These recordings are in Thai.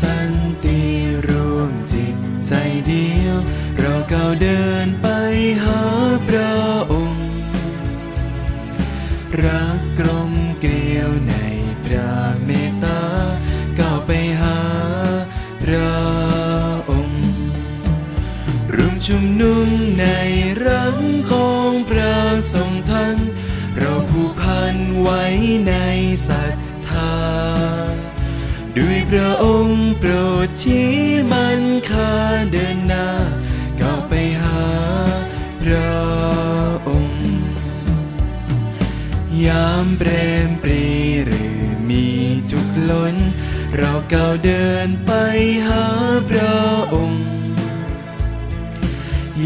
สันติรวมจิตใจเดียว เราก้าวเดินไปหาพระองค์ รักกลมเกลียวในพระเมตตาก้าวไปหาพระองค์รวมชุมนุมในรักของพระทรงท่านเราผูกพันไว้ในศรัทธา ด้วยพระองค์โปรดชี้มันคาเดินหน้าก้าวไปหาพระองค์ ยามเปรมปรีหรือมีทุกล้น เราก้าวเดินไปหาพระองค์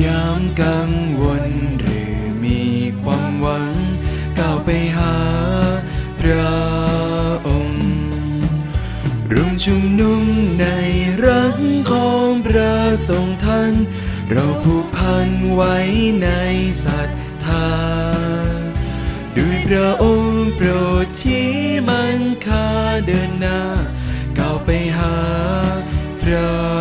ยามกังวลหรือมีความหวังก้าวไปหาพระ ชุมนุมในรักของพระทรงท่าน เราผูกพันไว้ในศรัทธาด้วยพระองค์โปรดชี้มันคาเดินหน้าก้าวไปหาพระ